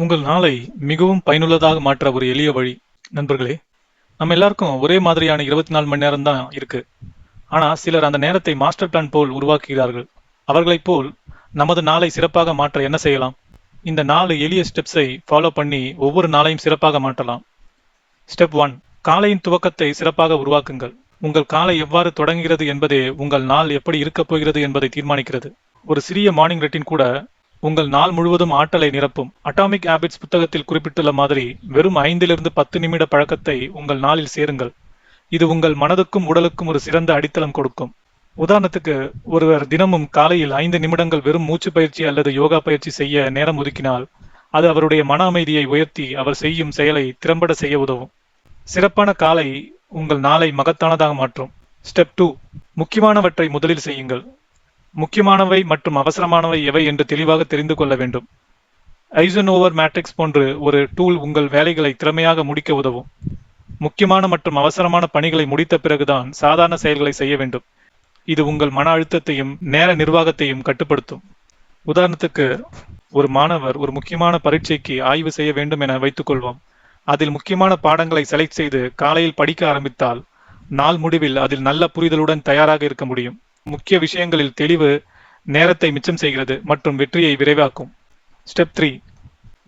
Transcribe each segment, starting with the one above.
உங்கள் நாளை மிகவும் பயனுள்ளதாக மாற்ற ஒரு எளிய வழி. நண்பர்களே நம்ம எல்லாருக்கும் ஒரே மாதிரியான இருபத்தி நாலு மணி நேரம் தான் இருக்கு. ஆனா சிலர் அந்த நேரத்தை மாஸ்டர் பிளான் போல் உருவாக்குகிறார்கள். அவர்களைப் போல் நமது நாளை சிறப்பாக மாற்ற என்ன செய்யலாம்? இந்த நாலு எளிய ஸ்டெப்ஸை ஃபாலோ பண்ணி ஒவ்வொரு நாளையும் சிறப்பாக மாற்றலாம். ஸ்டெப் ஒன் காலையின் துவக்கத்தை சிறப்பாக உருவாக்குங்கள். உங்கள் காலை எவ்வாறு தொடங்குகிறது என்பதே உங்கள் நாள் எப்படி இருக்கப் போகிறது என்பதை தீர்மானிக்கிறது. ஒரு சிறிய மார்னிங் ரொட்டீன் கூட உங்கள் நாள் முழுவதும் ஆற்றலை நிரப்பும். அட்டாமிக் ஹேபிட்ஸ் புத்தகத்தில் குறிப்பிட்டுள்ள மாதிரி வெறும் ஐந்திலிருந்து பத்து நிமிட பழக்கத்தை உங்கள் நாளில் சேருங்கள். இது உங்கள் மனதுக்கும் உடலுக்கும் ஒரு சிறந்த அடித்தளம் கொடுக்கும். உதாரணத்துக்கு ஒருவர் தினமும் காலையில் ஐந்து நிமிடங்கள் வெறும் மூச்சு பயிற்சி அல்லது யோகா பயிற்சி செய்ய நேரம் ஒதுக்கினால் அது அவருடைய மன அமைதியை உயர்த்தி அவர் செய்யும் செயலை திறம்பட செய்ய உதவும். சிறப்பான காலை உங்கள் நாளை மகத்தானதாக மாற்றும். ஸ்டெப் டூ முக்கியமானவற்றை முதலில் செய்யுங்கள். முக்கியமானவை மற்றும் அவசரமானவை எவை என்று தெளிவாக தெரிந்து கொள்ள வேண்டும். ஐசனோவர் மேட்ரிக்ஸ் போன்று ஒரு டூல் உங்கள் வேலைகளை திறமையாக முடிக்க உதவும். முக்கியமான மற்றும் அவசரமான பணிகளை முடித்த பிறகுதான் சாதாரண செயல்களை செய்ய வேண்டும். இது உங்கள் மன அழுத்தத்தையும் நேர நிர்வாகத்தையும் கட்டுப்படுத்தும். உதாரணத்துக்கு ஒரு மாணவர் ஒரு முக்கியமான பரீட்சைக்கு ஆய்வு செய்ய வேண்டும் என வைத்துக்கொள்வோம் அதில் முக்கியமான பாடங்களை செலக்ட் செய்து காலையில் படிக்க ஆரம்பித்தால் நாள் முடிவில் அதில் நல்ல புரிதலுடன் தயாராக இருக்க முடியும். முக்கிய விஷயங்களில் தெளிவு நேரத்தை மிச்சம் செய்கிறது மற்றும் வெற்றியை விரைவாக்கும். ஸ்டெப் த்ரீ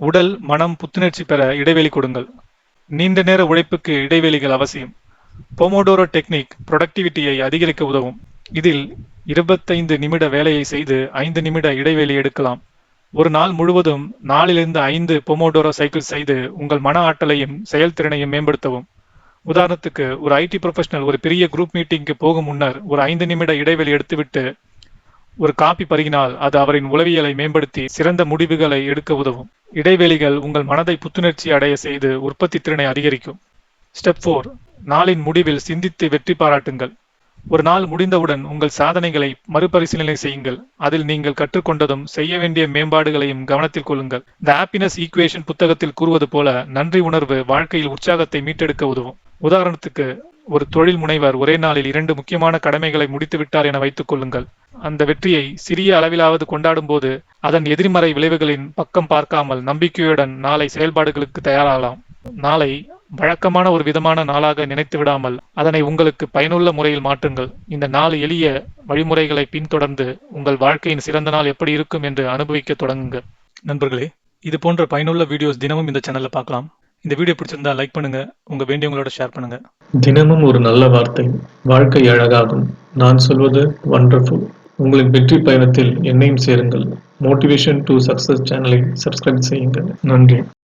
உடல் மனம் புத்துணர்ச்சி பெற இடைவெளி கொடுங்கள். நீண்ட நேர உழைப்புக்கு இடைவெளிகள் அவசியம். போமோடோரோ டெக்னிக் ப்ரொடக்டிவிட்டியை அதிகரிக்க உதவும். இதில் இருபத்தைந்து நிமிட வேலையை செய்து ஐந்து நிமிட இடைவெளி எடுக்கலாம். ஒரு நாள் முழுவதும் நாலிலிருந்து ஐந்து பொமோடோரோ சைக்கிள் செய்து உங்கள் மன ஆற்றலையும் செயல்திறனையும் மேம்படுத்தவும். உதாரணத்துக்கு ஒரு ஐடி ப்ரொஃபஷனல் ஒரு பெரிய குரூப் மீட்டிங்க்கு போகும் முன்னர் ஒரு ஐந்து நிமிட இடைவெளி எடுத்துவிட்டு ஒரு காப்பி பருகினால் அது அவரின் உளவியலை மேம்படுத்தி சிறந்த முடிவுகளை எடுக்க உதவும். இடைவெளிகள் உங்கள் மனதை புத்துணர்ச்சி அடைய செய்து உற்பத்தி திறனை அதிகரிக்கும். ஸ்டெப் ஃபோர் நாளின் முடிவில் சிந்தித்து வெற்றி பாராட்டுங்கள். ஒரு நாள் முடிந்தவுடன் உங்கள் சாதனைகளை மறுபரிசீலனை செய்யுங்கள். அதில் நீங்கள் கற்றுக்கொண்டதும் செய்ய வேண்டிய மேம்பாடுகளையும் கவனத்தில் கொள்ளுங்கள். த ஹாப்பினஸ் ஈக்குவேஷன் புத்தகத்தில் கூறுவது போல நன்றி உணர்வு வாழ்க்கையில் உற்சாகத்தை மீட்டெடுக்க உதவும். உதாரணத்துக்கு ஒரு தொழில் முனைவர் ஒரே நாளில் இரண்டு முக்கியமான கடமைகளை முடித்து விட்டார் என வைத்துக் கொள்ளுங்கள். அந்த வெற்றியை சிறிய அளவிலாவது கொண்டாடும் போது அதன் எதிர்மறை விளைவுகளின் பக்கம் பார்க்காமல் நம்பிக்கையுடன் நாளை செயல்பாடுகளுக்கு தயாராகலாம். நாளை வழக்கமான ஒரு விதமான நாளாக நினைத்து விடாமல் அதனை உங்களுக்கு பயனுள்ள முறையில் மாற்றுங்கள். இந்த நாலு எளிய வழிமுறைகளை பின்தொடர்ந்து உங்கள் வாழ்க்கையின் சிறந்த நாள் எப்படி இருக்கும் என்று அனுபவிக்க தொடங்குங்கள். நண்பர்களே இது போன்ற பயனுள்ள வீடியோஸ் தினமும் இந்த சேனல்ல பார்க்கலாம். இந்த வீடியோ பிடிச்சிருந்தா லைக் பண்ணுங்க. உங்க வேண்டியவங்களோட ஷேர் பண்ணுங்க. தினமும் ஒரு நல்ல வார்த்தை. வாழ்க்கை அழகாகும். நான் சொல்வது வண்டர்ஃபுல் உங்களின் வெற்றி பயணத்தில் என்னையும் சேருங்கள். மோட்டிவேஷன் டு சக்சஸ் சேனலை சப்ஸ்கிரைப் செய்யுங்கள். நன்றி.